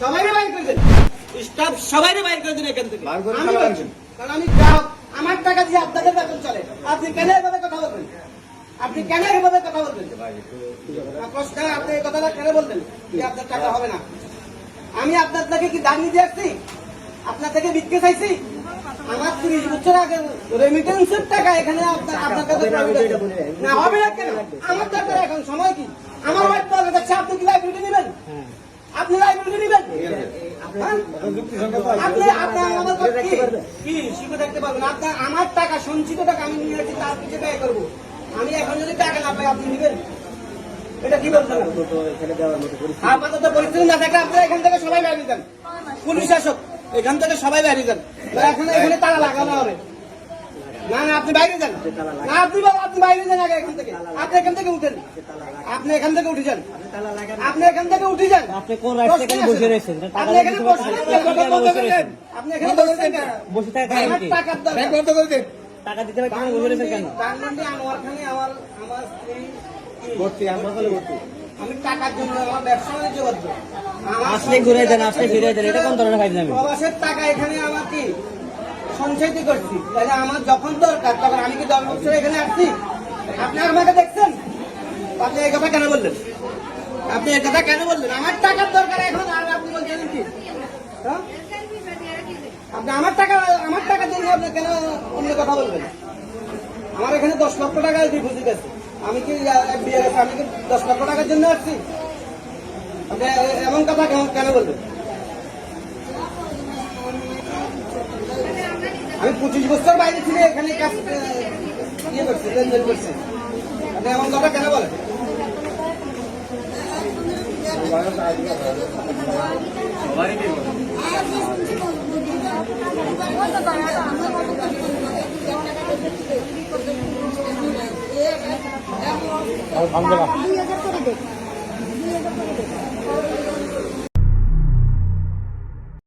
সবাই বাইর করে দেন। স্টাফ সবাই বাইর করে দিন এখান থেকে। আমি কারণ আমি গ্রাহক আমার টাকা দিয়ে আপনাদের বেতন চলে। আপনি কেন এভাবে কথা বলবেন? আপনি কেন এভাবে কথা বলবেন? প্রশ্ন আপনি এই কথাটা কেন বলবেন যে আপনার টাকা হবে না? আমি আপনার থেকে কি দাম নিতে আসছি? আপনার থেকে বিক্রি চাইছি? আমার তিরিশ বছর আগে রেমিটেন্সের টাকা এখানে আপনার আপনার কাছে না হবে না কেন? আমার দরকার এখন সময় কি আমার বাড়িতে দরকার যাচ্ছে আপনি কি লাইব্রেরি নেবেন আপনি লাইব্রেরি নেবেন হ্যাঁ? আপনি আপনি আমার টাকা, সঞ্চিত টাকা আমি নিয়ে তার ব্যয় করব। আমি এখন যদি টাকা না পাই, আপনি এটা কি বলছেন? পরিস্থিতি না এখান থেকে সবাই বেরিয়ে যান। পুলিশ শাসক এখান থেকে সবাই বেরিয়ে যান। এখানে এখানে লাগানো হবে। না না, আপনি বাইরে যান। না, আপনি আপনি বাইরে যান আগে এখান থেকে। আপনি এখান থেকে উঠেন। আপনি এখান থেকে উঠে যান। আপনি এখান থেকে উঠে যান। আপনি কোন এখানে বসে রয়েছেন? আপনি এখানে বসে? রয়েছেন। আপনি এখানে বসে রয়েছেন বসে থাকা কারণ আমার কি? টাকার দরকার। টাকা দিতে পারবেন কেন? বসে রয়েছেন কেন? আনোয়ার খানে আমার আমার স্ত্রী ভর্তি আমরা বলে ভর্তি। আমি টাকার জন্য আমার ব্যবসা বাণিজ্য করব আমার আসলে ঘুরে দেন আসলে ফিরে দেন এটা কোন ধরনের ফাইল প্রবাসের টাকা এখানে আমার কি? সঞ্চয়টি করছি। তাহলে আমার যখন দরকার, তখন আমি কি দশ বছর এখানে আসছি আপনি আমাকে দেখছেন? আপনি এই কথা কেন বললেন? আপনি এই কথা কেন বললেন? আমার টাকার দরকার এখন, আর আপনি বলছেন কি? হ্যাঁ? আপনি আমার টাকা আমার টাকা জন্য আপনি কেন অন্য কথা বলবেন? আমার এখানে দশ লক্ষ টাকা ডিপোজিট আছে আমি কি আমি কি দশ লক্ষ টাকার জন্য আসছি? আপনি এমন কথা কেন বলবেন আমি পঁচিশ বছর বাইরে ছিল এখানে কাজ ইয়ে করছি লেনদেন করছি। আপনি এমন কথা কেন বলেন? দুই হাজার করে দেখ দুই হাজার করে দেখ